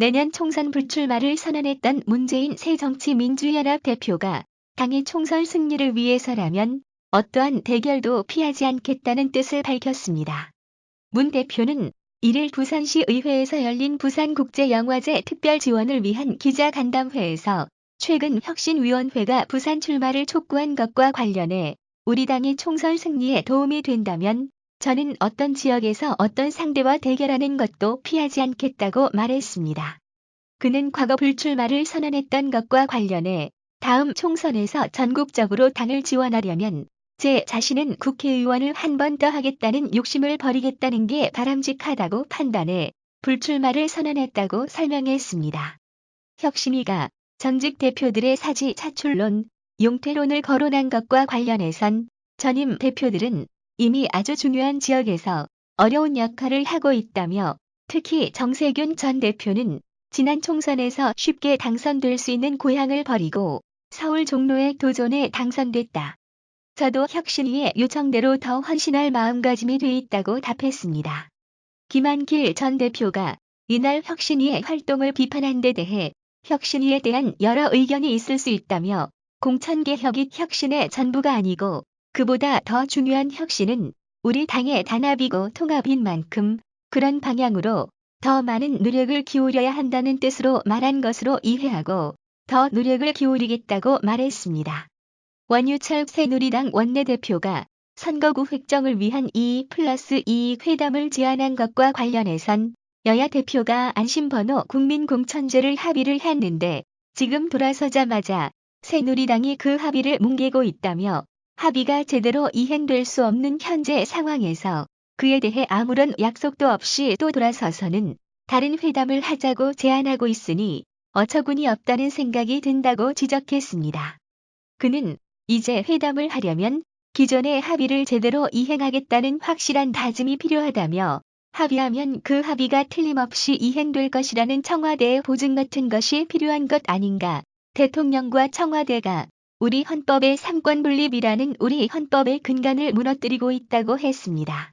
내년 총선 불출마를 선언했던 문재인 새정치민주연합 대표가 당의 총선 승리를 위해서라면 어떠한 대결도 피하지 않겠다는 뜻을 밝혔습니다. 문 대표는 1일 부산시 의회에서 열린 부산국제영화제 특별 지원을 위한 기자간담회에서 최근 혁신위원회가 부산 출마를 촉구한 것과 관련해 우리 당의 총선 승리에 도움이 된다면 저는 어떤 지역에서 어떤 상대와 대결하는 것도 피하지 않겠다고 말했습니다. 그는 과거 불출마를 선언했던 것과 관련해 다음 총선에서 전국적으로 당을 지원하려면 제 자신은 국회의원을 한 번 더 하겠다는 욕심을 버리겠다는 게 바람직하다고 판단해 불출마를 선언했다고 설명했습니다. 혁신위가 전직 대표들의 사지 차출론, 용퇴론을 거론한 것과 관련해선 전임 대표들은 이미 아주 중요한 지역에서 어려운 역할을 하고 있다며 특히 정세균 전 대표는 지난 총선에서 쉽게 당선될 수 있는 고향을 버리고 서울 종로의 도전에 당선됐다. 저도 혁신위의 요청대로 더 헌신할 마음가짐이 돼 있다고 답했습니다. 김한길 전 대표가 이날 혁신위의 활동을 비판한 데 대해 혁신위에 대한 여러 의견이 있을 수 있다며 공천개혁이 혁신의 전부가 아니고 그보다 더 중요한 혁신은 우리 당의 단합이고 통합인 만큼 그런 방향으로 더 많은 노력을 기울여야 한다는 뜻으로 말한 것으로 이해하고 더 노력을 기울이겠다고 말했습니다. 원유철 새누리당 원내대표가 선거구 획정을 위한 2 플러스 2 회담을 제안한 것과 관련해선 여야 대표가 안심번호 국민공천제를 합의를 했는데 지금 돌아서자마자 새누리당이 그 합의를 뭉개고 있다며 합의가 제대로 이행될 수 없는 현재 상황에서 그에 대해 아무런 약속도 없이 또 돌아서서는 다른 회담을 하자고 제안하고 있으니 어처구니 없다는 생각이 든다고 지적했습니다. 그는 이제 회담을 하려면 기존의 합의를 제대로 이행하겠다는 확실한 다짐이 필요하다며 합의하면 그 합의가 틀림없이 이행될 것이라는 청와대의 보증 같은 것이 필요한 것 아닌가. 대통령과 청와대가 우리 헌법의 삼권 분립이라는 우리 헌법의 근간을 무너뜨리고 있다고 했습니다.